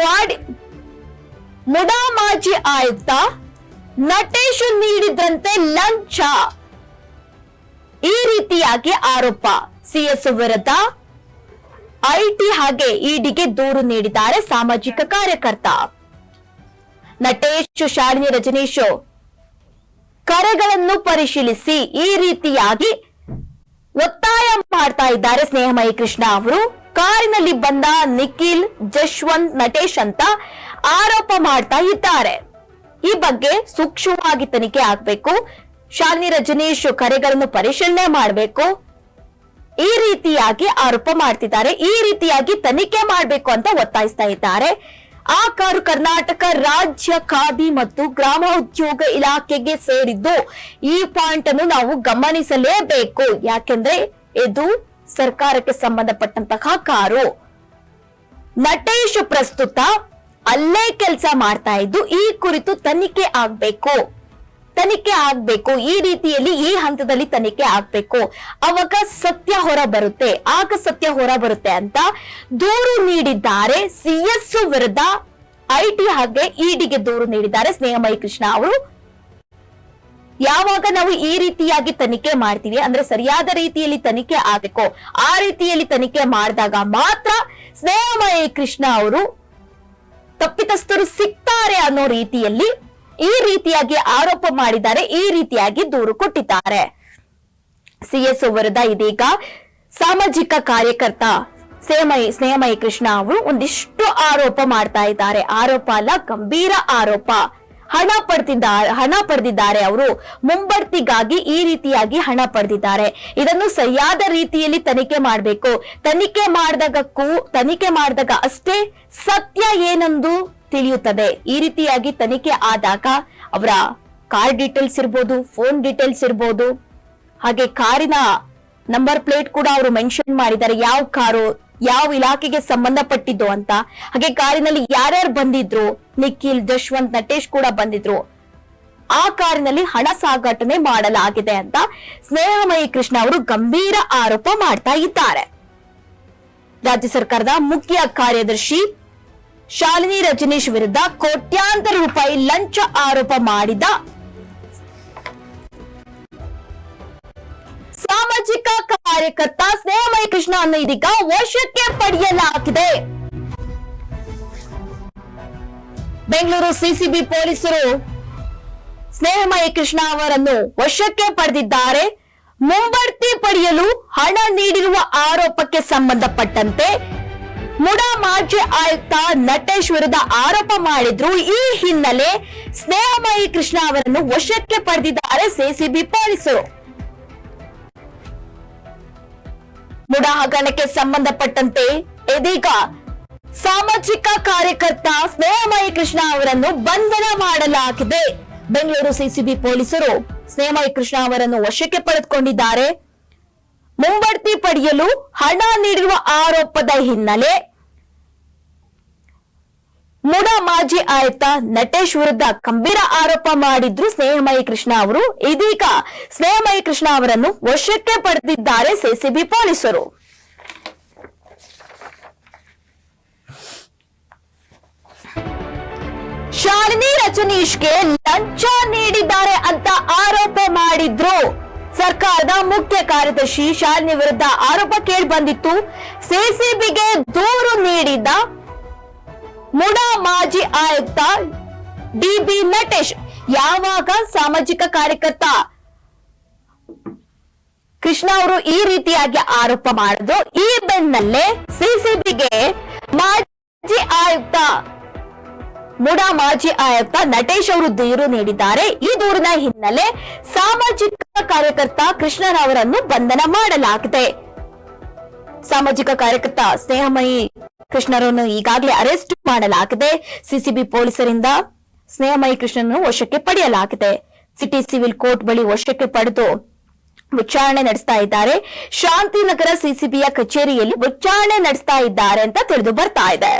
ಮಾಡಿ ಮುಡಾ ಮಾಜಿ ಆಯುಕ್ತ ನಟೇಶ್ ನೀಡಿದಂತೆ ಲಂಚ. ಈ ರೀತಿಯಾಗಿ ಆರೋಪ. ಸಿಎಸ್ ವಿರುದ್ಧ ಐಟಿ ಹಾಗೆ ಇಡಿಗೆ ದೂರು ನೀಡಿದ್ದಾರೆ ಸಾಮಾಜಿಕ ಕಾರ್ಯಕರ್ತ. ನಟೇಶ್, ಶಾಲಿನಿ, ರಜನೀಶ್ ಕರೆಗಳನ್ನು ಪರಿಶೀಲಿಸಿ ಈ ರೀತಿಯಾಗಿ ಒತ್ತಾಯ ಮಾಡ್ತಾ ಇದ್ದಾರೆ ಸ್ನೇಹಮಯಿ ಕೃಷ್ಣ ಅವರು. ಕಾರಿನಲ್ಲಿ ಬಂದ ನಿಖಿಲ್, ಜಶ್ವಂತ್, ನಟೇಶ್ ಅಂತ ಆರೋಪ ಮಾಡ್ತಾ ಇದ್ದಾರೆ. ಈ ಬಗ್ಗೆ ಸೂಕ್ಷ್ಮವಾಗಿ ತನಿಖೆ ಆಗ್ಬೇಕು. ಶಾಲಿನಿ ರಜನೀಶ್ ಕರೆಗಳನ್ನು ಪರಿಶೀಲನೆ ಮಾಡಬೇಕು. ಈ ರೀತಿಯಾಗಿ ಆರೋಪ ಮಾಡ್ತಿದ್ದಾರೆ. ಈ ರೀತಿಯಾಗಿ ತನಿಖೆ ಮಾಡಬೇಕು ಅಂತ ಒತ್ತಾಯಿಸ್ತಾ ಇದ್ದಾರೆ. ಆ ಕಾರು ಕರ್ನಾಟಕ ರಾಜ್ಯ ಖಾದಿ ಮತ್ತು ಗ್ರಾಮ ಉದ್ಯೋಗ ಇಲಾಖೆಗೆ ಸೇರಿದ್ದು ಈ ಪಾಯಿಂಟ್ ಅನ್ನು ನಾವು ಗಮನಿಸಲೇಬೇಕು. ಯಾಕೆಂದ್ರೆ ಇದು ಸರ್ಕಾರಕ್ಕೆ ಸಂಬಂಧಪಟ್ಟಂತಹ ಕಾರು. ನಟೇಶ್ ಪ್ರಸ್ತುತ ಅಲ್ಲೇ ಕೆಲಸ ಮಾಡ್ತಾ ಇದ್ದು, ಈ ಕುರಿತು ತನಿಖೆ ಆಗ್ಬೇಕು. ತನಿಖೆ ಆಗ್ಬೇಕು. ಈ ರೀತಿಯಲ್ಲಿ ಈ ಹಂತದಲ್ಲಿ ತನಿಖೆ ಆಗ್ಬೇಕು. ಅವಾಗ ಸತ್ಯ ಹೊರ ಬರುತ್ತೆ. ಆಗ ಸತ್ಯ ಹೊರ ಬರುತ್ತೆ ಅಂತ ದೂರು ನೀಡಿದ್ದಾರೆ. ಸಿಎಸ್ ವಿರುದ್ಧ ಐಟಿ ಹಾಗೆ ಇಡಿಗೆ ದೂರು ನೀಡಿದ್ದಾರೆ. ಸ್ನೇಹಮಯಿ ಕೃಷ್ಣ ಅವರು. ಯಾವಾಗ ನಾವು ಈ ರೀತಿಯಾಗಿ ತನಿಖೆ ಮಾಡ್ತೀವಿ ಅಂದ್ರೆ ಸರಿಯಾದ ರೀತಿಯಲ್ಲಿ ತನಿಖೆ ಆಗಬೇಕು. ಆ ರೀತಿಯಲ್ಲಿ ತನಿಖೆ ಮಾಡಿದಾಗ ಮಾತ್ರ ಸ್ನೇಹಮಯ ಕೃಷ್ಣ ಅವರು ತಪ್ಪಿತಸ್ಥರು ಸಿಗ್ತಾರೆ ಅನ್ನೋ ರೀತಿಯಲ್ಲಿ ಈ ರೀತಿಯಾಗಿ ಆರೋಪ ಮಾಡಿದ್ದಾರೆ, ಈ ರೀತಿಯಾಗಿ ದೂರು ಕೊಟ್ಟಿದ್ದಾರೆ. ಸಿಎಸ್ ವರದ ಇದೀಗ ಸಾಮಾಜಿಕ ಕಾರ್ಯಕರ್ತ ಸ್ನೇಹಮಯಿ ಸ್ನೇಹಮಯಿ ಕೃಷ್ಣ ಅವರು ಒಂದಿಷ್ಟು ಆರೋಪ ಮಾಡ್ತಾ ಇದ್ದಾರೆ. ಆರೋಪ ಅಲ್ಲ, ಗಂಭೀರ ಆರೋಪ. ಹಣ ಪಡೆದಿದ್ದಾರೆ ಹಣ ಪಡೆದಿದ್ದಾರೆ ಅವರು. ಮುಂಬಡ್ತಿಗಾಗಿ ಈ ರೀತಿಯಾಗಿ ಹಣ ಪಡೆದಿದ್ದಾರೆ. ಇದನ್ನು ಸರಿಯಾದ ರೀತಿಯಲ್ಲಿ ತನಿಖೆ ಮಾಡಬೇಕು. ತನಿಖೆ ಮಾಡಿದಾಗಕ್ಕೂ, ತನಿಖೆ ಮಾಡಿದಾಗ ಅಷ್ಟೇ ಸತ್ಯ ಏನೆಂದು ತಿಳಿಯುತ್ತದೆ. ಈ ರೀತಿಯಾಗಿ ತನಿಖೆ ಆದಾಗ ಅವರ ಕಾರ್ ಡೀಟೇಲ್ಸ್ ಇರ್ಬೋದು, ಫೋನ್ ಡೀಟೇಲ್ಸ್ ಇರ್ಬೋದು, ಹಾಗೆ ಕಾರಿನ ನಂಬರ್ ಪ್ಲೇಟ್ ಕೂಡ ಅವರು ಮೆನ್ಷನ್ ಮಾಡಿದ್ದಾರೆ. ಯಾವ ಕಾರು, ಯಾವ ಇಲಾಖೆಗೆ ಸಂಬಂಧಪಟ್ಟಿದ್ದು ಅಂತ. ಹಾಗೆ ಕಾರಿನಲ್ಲಿ ಯಾರ್ಯಾರು ಬಂದಿದ್ರು ನಿಖಿಲ್, ಜಶ್ವಂತ್, ನಟೇಶ್ ಕೂಡ ಬಂದಿದ್ರು. ಆ ಕಾರಿನಲ್ಲಿ ಹಣ ಸಾಗಾಟನೆ ಮಾಡಲಾಗಿದೆ ಅಂತ ಸ್ನೇಹಮಯಿ ಕೃಷ್ಣ ಅವರು ಗಂಭೀರ ಆರೋಪ ಮಾಡ್ತಾ ಇದ್ದಾರೆ. ರಾಜ್ಯ ಸರ್ಕಾರದ ಮುಖ್ಯ ಕಾರ್ಯದರ್ಶಿ ಶಾಲಿನಿ ರಜನೀಶ್ ವಿರುದ್ಧ ಕೋಟ್ಯಾಂತರ ರೂಪಾಯಿ ಲಂಚ ಆರೋಪ ಮಾಡಿದ ಸಾಮಾಜಿಕ ಕಾರ್ಯಕರ್ತ ಸ್ನೇಹಮಯಿ ಕೃಷ್ಣ ಅನ್ನು ಇದೀಗ ವಶಕ್ಕೆ ಪಡೆಯಲಾಗಿದೆ. ಬೆಂಗಳೂರು ಸಿಸಿಬಿ ಪೊಲೀಸರು ಸ್ನೇಹಮಯ ಕೃಷ್ಣ ಅವರನ್ನು ವಶಕ್ಕೆ ಪಡೆದಿದ್ದಾರೆ. ಮುಂಬಡ್ತಿ ಪಡೆಯಲು ಹಣ ನೀಡಿರುವ ಆರೋಪಕ್ಕೆ ಸಂಬಂಧಪಟ್ಟಂತೆ ಮುಡಾ ಮಾಜಿ ಆಯುಕ್ತ ನಟೇಶ್ ವಿರುದ್ಧ ಆರೋಪ ಮಾಡಿದ್ರು. ಈ ಹಿನ್ನೆಲೆ ಸ್ನೇಹಮಯಿ ಕೃಷ್ಣ ಅವರನ್ನು ವಶಕ್ಕೆ ಪಡೆದಿದ್ದಾರೆ ಸಿಸಿಬಿ ಪೊಲೀಸರು. ಮುಡಾ ಹಗರಣಕ್ಕೆ ಸಂಬಂಧಪಟ್ಟಂತೆ ಇದೀಗ ಸಾಮಾಜಿಕ ಕಾರ್ಯಕರ್ತ ಸ್ನೇಹಮಯಿ ಕೃಷ್ಣ ಅವರನ್ನು ಬಂಧನ ಮಾಡಲಾಗಿದೆ. ಬೆಂಗಳೂರು ಸಿಸಿಬಿ ಪೊಲೀಸರು ಸ್ನೇಹಮಯಿ ಕೃಷ್ಣ ಅವರನ್ನು ವಶಕ್ಕೆ ಪಡೆದುಕೊಂಡಿದ್ದಾರೆ. ಮುಂಬಡ್ತಿ ಪಡೆಯಲು ಹಣ ನೀಡಿರುವ ಆರೋಪದ ಹಿನ್ನೆಲೆ ಮುಡ ಮಾಜಿ ಆಯುಕ್ತ ನಟೇಶ್ ವಿರುದ್ಧ ಗಂಭೀರ ಆರೋಪ ಮಾಡಿದ್ರು ಸ್ನೇಹಮಯಿ ಕೃಷ್ಣ ಅವರು. ಇದೀಗ ಸ್ನೇಹಮಯಿ ಕೃಷ್ಣ ಅವರನ್ನು ವಶಕ್ಕೆ ಪಡೆದಿದ್ದಾರೆ ಸಿಸಿಬಿ ಪೊಲೀಸರು. ಶಾಲಿನಿ ರಜನೀಶ್ಗೆ ಲಂಚ ನೀಡಿದ್ದಾರೆ ಅಂತ ಆರೋಪ ಮಾಡಿದ್ರು. ಸರ್ಕಾರದ ಮುಖ್ಯ ಕಾರ್ಯದರ್ಶಿ ಶಾಲಿನಿ ವಿರುದ್ಧ ಆರೋಪ ಕೇಳಿ ಬಂದಿತ್ತು ಸಿಸಿಬಿಗೆ ದೂರು ನೀಡಿದ ಮುಡಾ ಮಾಜಿ ಆಯುಕ್ತ ಡಿಬಿ ನಟೇಶ್, ಯಾವಾಗ ಸಾಮಾಜಿಕ ಕಾರ್ಯಕರ್ತ ಕೃಷ್ಣ ಅವರು ಈ ರೀತಿಯಾಗಿ ಆರೋಪ ಮಾಡಿದ್ರು. ಈ ಬೆನ್ನಲ್ಲೇ ಸಿಸಿಬಿಗೆ ಮಾಜಿ ಆಯುಕ್ತ ಮುಡಾ ಮಾಜಿ ಆಯುಕ್ತ ನಟೇಶ್ ಅವರು ದೂರು ನೀಡಿದ್ದಾರೆ. ಈ ದೂರಿನ ಹಿನ್ನೆಲೆ ಸಾಮಾಜಿಕ ಕಾರ್ಯಕರ್ತ ಕೃಷ್ಣರಾವರನ್ನು ಬಂಧನ ಮಾಡಲಾಗಿದೆ. ಸಾಮಾಜಿಕ ಕಾರ್ಯಕರ್ತ ಸ್ನೇಹಮಯಿ ಕೃಷ್ಣರನ್ನು ಈಗಾಗಲೇ ಅರೆಸ್ಟ್ ಮಾಡಲಾಗಿದೆ. ಸಿಸಿಬಿ ಪೊಲೀಸರಿಂದ ಸ್ನೇಹಮಯಿ ಕೃಷ್ಣನನ್ನು ವಶಕ್ಕೆ ಪಡೆಯಲಾಗಿದೆ. ಸಿಟಿ ಸಿವಿಲ್ ಕೋರ್ಟ್ ಬಳಿ ವಶಕ್ಕೆ ಪಡೆದು ವಿಚಾರಣೆ ನಡೆಸ್ತಾ ಇದ್ದಾರೆ. ಶಾಂತಿನಗರ ಸಿಸಿಬಿಯ ಕಚೇರಿಯಲ್ಲಿ ವಿಚಾರಣೆ ನಡೆಸ್ತಾ ಇದ್ದಾರೆ ಅಂತ ತಿಳಿದು ಬರ್ತಾ ಇದೆ.